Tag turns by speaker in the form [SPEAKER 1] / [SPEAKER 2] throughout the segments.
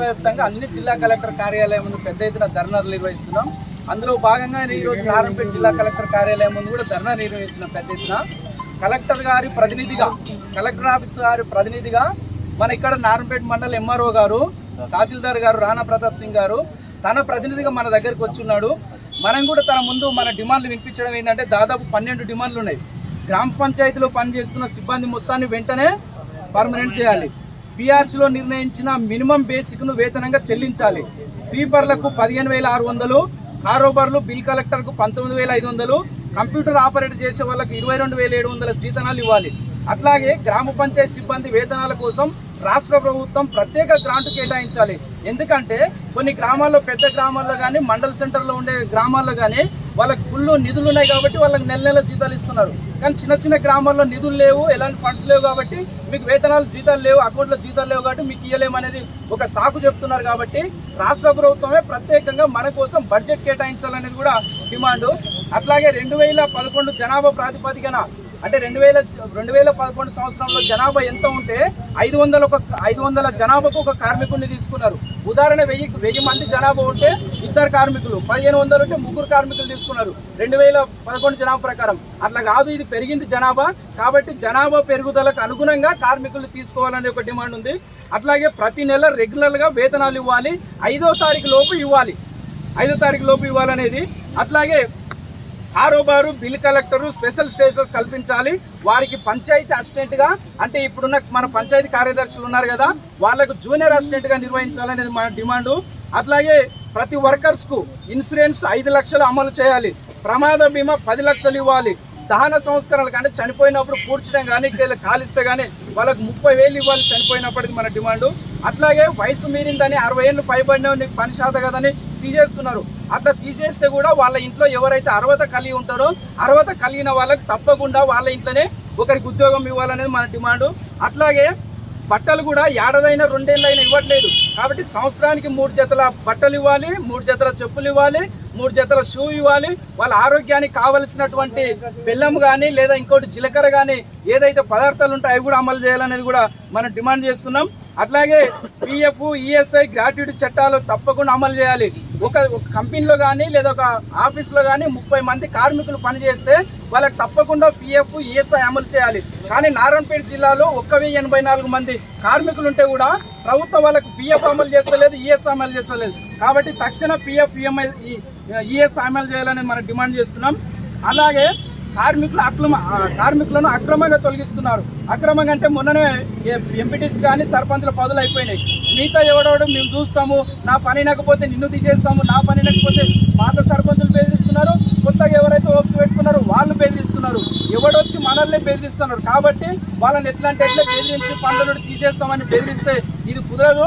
[SPEAKER 1] వ్యాప్తంగా అన్ని జిల్లా కలెక్టర్ కార్యాలయం ముందు పెద్ద ఎత్తున ధర్నాలు నిర్వహిస్తున్నాం. అందులో భాగంగా ఈ రోజు నారాయణపేట జిల్లా కలెక్టర్ కార్యాలయం ముందు కూడా ధర్నా నిర్వహిస్తున్నాం పెద్ద ఎత్తున. కలెక్టర్ గారి ప్రతినిధిగా కలెక్టర్ ఆఫీస్ గారి ప్రతినిధిగా మన ఇక్కడ నారాయణపేట మండల ఎంఆర్ఓ గారు తహసీల్దార్ గారు రాణా ప్రతాప్ సింగ్ గారు తన ప్రతినిధిగా మన దగ్గరికి వచ్చున్నాడు. మనం కూడా తన ముందు మన డిమాండ్లు వినిపించడం ఏంటంటే దాదాపు పన్నెండు డిమాండ్లు ఉన్నాయి. గ్రామ పంచాయతీలో పనిచేస్తున్న సిబ్బంది మొత్తాన్ని వెంటనే పర్మనెంట్ చేయాలి. బీఆర్సీలో నిర్ణయించిన మినిమం బేసిక్ను వేతనంగా చెల్లించాలి. స్వీపర్లకు పదిహేను వేల ఆరు వందలు కారోబార్లు బిల్ కలెక్టర్కు పంతొమ్మిది వేల ఐదు వందలు కంప్యూటర్ ఆపరేటర్ చేసే వాళ్ళకి ఇరవై రెండు వేల ఏడు వందల జీతనాలు ఇవ్వాలి. అట్లాగే గ్రామ పంచాయతీ సిబ్బంది వేతనాల కోసం రాష్ట్ర ప్రభుత్వం ప్రత్యేక గ్రాంట్ కేటాయించాలి. ఎందుకంటే కొన్ని గ్రామాల్లో పెద్ద గ్రామాల్లో కానీ మండల సెంటర్లో ఉండే గ్రామాల్లో కానీ వాళ్ళకి ఫుల్ నిధులు ఉన్నాయి కాబట్టి వాళ్ళకి నెల నెల జీతాలు ఇస్తున్నారు. కానీ చిన్న చిన్న గ్రామాల్లో నిధులు లేవు ఎలాంటి ఫండ్స్ లేవు కాబట్టి మీకు వేతనాలు జీతాలు లేవు అకౌంట్లో జీతాలు లేవు కాబట్టి మీకు ఇవ్వలేమనేది ఒక సాకు చెప్తున్నారు కాబట్టి రాష్ట్ర ప్రభుత్వమే ప్రత్యేకంగా మన కోసం బడ్జెట్ కేటాయించాలనేది కూడా డిమాండ్. అట్లాగే రెండు వేల పదకొండు జనాభా ప్రాతిపదికన అంటే రెండు వేల రెండు వేల పదకొండు సంవత్సరంలో జనాభా ఎంత ఉంటే ఐదు వందల ఒక ఐదు వందల జనాభాకు ఒక కార్మికుడిని తీసుకున్నారు. ఉదాహరణ వెయ్యి వెయ్యి మంది జనాభా ఉంటే ఇద్దరు కార్మికులు పదిహేను వందలు ఉంటే ముగ్గురు కార్మికులు తీసుకున్నారు. రెండు వేల పదకొండు జనాభా ప్రకారం. అట్లా కాదు ఇది పెరిగింది జనాభా. కాబట్టి జనాభా పెరుగుదలకు అనుగుణంగా కార్మికులు తీసుకోవాలనే ఒక డిమాండ్ ఉంది. అట్లాగే ప్రతి నెల రెగ్యులర్గా వేతనాలు ఇవ్వాలి. ఐదో తారీఖు లోపు ఇవ్వాలి. ఐదో తారీఖు లోపు ఇవ్వాలనేది. అట్లాగే కారోబారు బిల్ కలెక్టరు స్పెషల్ స్టేషన్ కల్పించాలి. వారికి పంచాయతీ అసిస్టెంట్గా అంటే ఇప్పుడున్న మన పంచాయతీ కార్యదర్శులు ఉన్నారు కదా వాళ్ళకు జూనియర్ అసిస్టెంట్గా నిర్వహించాలనేది మన డిమాండ్. అట్లాగే ప్రతి వర్కర్స్కు ఇన్సూరెన్స్ ఐదు లక్షలు అమలు చేయాలి. ప్రమాద బీమా పది లక్షలు ఇవ్వాలి. దహన సంస్కరణలు కానీ చనిపోయినప్పుడు పూడ్చడం కానీ ఇలా కాలిస్తే కానీ వాళ్ళకు ముప్పై వేలు ఇవ్వాలి చనిపోయినప్పటికి మన డిమాండ్. అట్లాగే వయసు మీరిందని అరవై ఏళ్ళు పైబడిన నీకు పని శాత కదని తీసేస్తున్నారు. అట్లా తీసేస్తే కూడా వాళ్ళ ఇంట్లో ఎవరైతే అర్హత కలిగి ఉంటారో అర్హత కలిగిన వాళ్ళకి తప్పకుండా వాళ్ళ ఇంట్లోనే ఒకరికి ఉద్యోగం ఇవ్వాలనేది మన డిమాండ్. అట్లాగే బట్టలు కూడా ఏడాదైనా రెండేళ్ళైనా ఇవ్వట్లేదు. కాబట్టి సంవత్సరానికి మూడు జతల బట్టలు ఇవ్వాలి మూడు జతల చెప్పులు ఇవ్వాలి మూడు జతల షూ ఇవ్వాలి. వాళ్ళ ఆరోగ్యానికి కావలసినటువంటి బెల్లం కానీ లేదా ఇంకోటి జీలకర్ర కానీ ఏదైతే పదార్థాలు ఉంటాయో అవి కూడా అమలు చేయాలనేది కూడా మనం డిమాండ్ చేస్తున్నాం. అట్లాగే పిఎఫ్ ఈఎస్ఐ గ్రాట్యుటీ చట్టాలు తప్పకుండా అమలు చేయాలి. ఒక ఒక కంపెనీలో కానీ లేదా ఒక ఆఫీస్లో కానీ ముప్పై మంది కార్మికులు పనిచేస్తే వాళ్ళకి తప్పకుండా పిఎఫ్ ఈఎస్ఐ అమలు చేయాలి. కానీ నారాయణపేట జిల్లాలో ఒక్క ఎనభై నాలుగు మంది కార్మికులు ఉంటే కూడా ప్రభుత్వం వాళ్ళకి పిఎఫ్ అమలు చేస్తలేదు ఈఎస్ అమలు చేస్తలేదు. కాబట్టి తక్షణ పిఎఫ్ ఈఎంఐ ఈఎస్ అమలు చేయాలని మనం డిమాండ్ చేస్తున్నాం. అలాగే కార్మికులు అక్రమ ఆ, కార్మికులను అక్రమంగా తొలగిస్తున్నారు. అక్రమంగా అంటే మొన్ననే ఎంపీటీసీ కానీ సర్పంచుల పదులు అయిపోయినాయి. మిగతా ఎవడెవడు మేము చూస్తాము నా పని నకపోతే నిన్ను తీసేస్తాము నా పని నకపోతే ఎవడొచ్చి మనల్ని బెదిరిస్తున్నారు కాబట్టి వాళ్ళని ఎట్లాంటి ఎట్లా బెదిరించి పనులను తీసేస్తామని బెదిరిస్తే ఇది కుదరదు.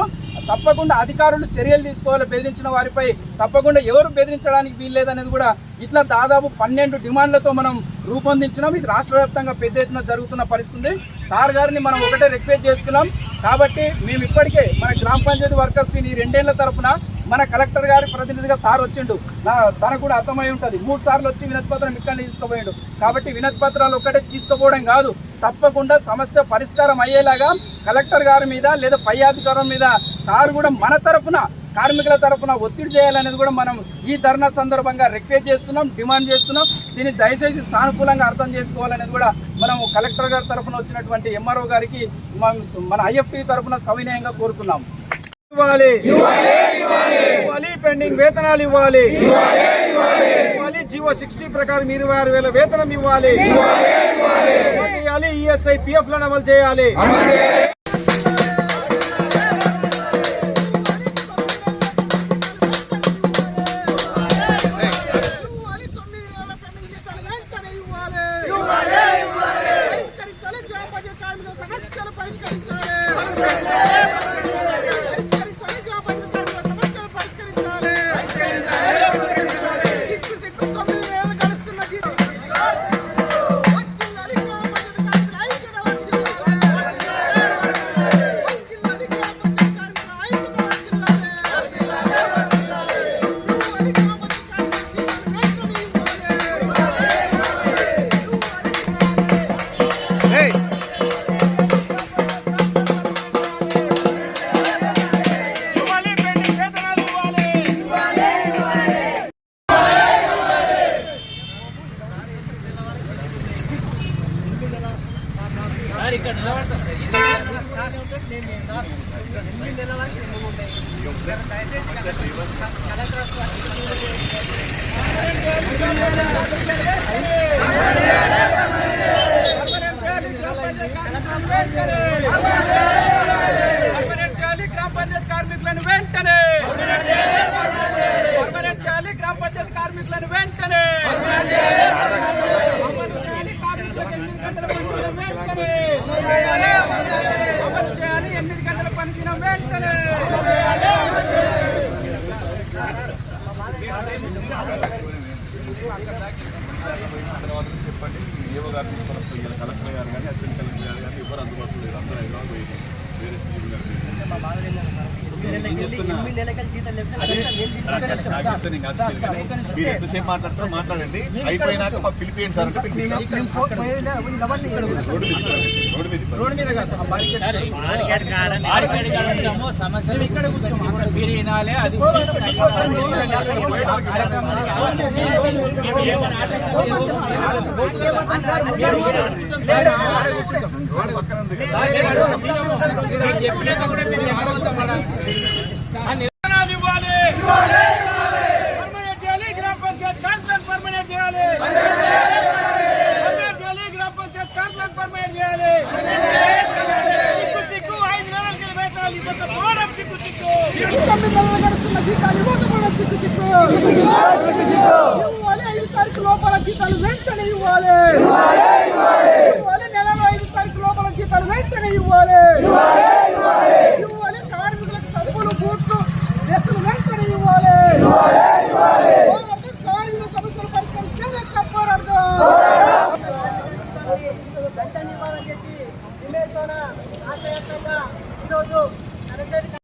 [SPEAKER 1] తప్పకుండా అధికారులు చర్యలు తీసుకోవాలి బెదిరించిన వారిపై. తప్పకుండా ఎవరు బెదిరించడానికి వీల్లేదనేది కూడా ఇట్లా దాదాపు పన్నెండు డిమాండ్లతో మనం రూపొందించినాం. ఇది రాష్ట్ర వ్యాప్తంగా పెద్ద ఎత్తున జరుగుతున్న పరిస్థితి. సార్ గారిని మనం ఒకటే రిక్వెస్ట్ చేస్తున్నాం. కాబట్టి మేము ఇప్పటికే మన గ్రామ పంచాయతీ వర్కర్స్ ఈ రెండేళ్ళ తరపున మన కలెక్టర్ గారి ప్రతినిధిగా సార్ వచ్చిండు. నా తనకు కూడా అర్థమై ఉంటుంది. మూడు సార్లు వచ్చి వినతి పత్రం ఇక్కడ తీసుకుపోయాడు. కాబట్టి వినతి పత్రాలు ఒక్కటే తీసుకుపోవడం కాదు. తప్పకుండా సమస్య పరిష్కారం అయ్యేలాగా కలెక్టర్ గారి మీద లేదా పై అధికారం మీద సార్ కూడా మన తరఫున కార్మికుల తరఫున ఒత్తిడి చేయాలనేది కూడా మనం ఈ ధర్నా సందర్భంగా రిక్వెస్ట్ చేస్తున్నాం డిమాండ్ చేస్తున్నాం. దీన్ని దయచేసి సానుకూలంగా అర్థం చేసుకోవాలనేది కూడా మనం కలెక్టర్ గారి తరపున వచ్చినటువంటి ఎంఆర్ఓ గారికి మనం మన ఐఎఫ్టీ తరఫున సవినయంగా కోరుతున్నాము. ఇవ్వాలి ఇవ్వాలి పెండింగ్ వేతనాలు ఇవ్వాలి ఇవ్వాలి జివో సిక్స్టీ ప్రకారం ఇరవై ఆరు వేల వేతనం ఇవ్వాలి అమలు ఈఎస్ఐ పిఎఫ్లను అమలు చేయాలి పర్మనెంట్ చేయాలి గ్రామ పంచాయతీ కార్మికులను వెంటనే పర్మనెంట్ చేయాలి గ్రామ పంచాయతీ కార్మికులను వెంటనే పర్మనెంట్ చేయాలి కార్మికులకు ఎనిమిది గంటల పనిదినం వెంటనే అమలు చేయాలి ఎనిమిది గంటల పనిదినం వెంటనే
[SPEAKER 2] తర్వాత చెప్పండి ఏవో గారు తీసుకొని కలెక్టర్ గారు కానీ అసిస్టెంట్ కలెక్టర్ గారు కానీ ఎవరు అందుబాటులో లేదు అందరూ హైదరాబాద్ వేరే సీఎం గారు మీరు ఎంతసేపు మాట్లాడతారో మాట్లాడండి అయిపోయినాక మాకు పిలిపియండి సార్ అంటే రోడ్డు మీద రోడ్డు పక్కన
[SPEAKER 3] కూడా మీరు
[SPEAKER 1] ఇవ్వాలి. పంచాయత్ చేయాలి పంచాయత్ ఐదు
[SPEAKER 4] లోపల వెంటనే ఇవ్వాలి నెలలో ఐదు తారీఖు లోపల జీతాలు వెంటనే ఇవ్వాలి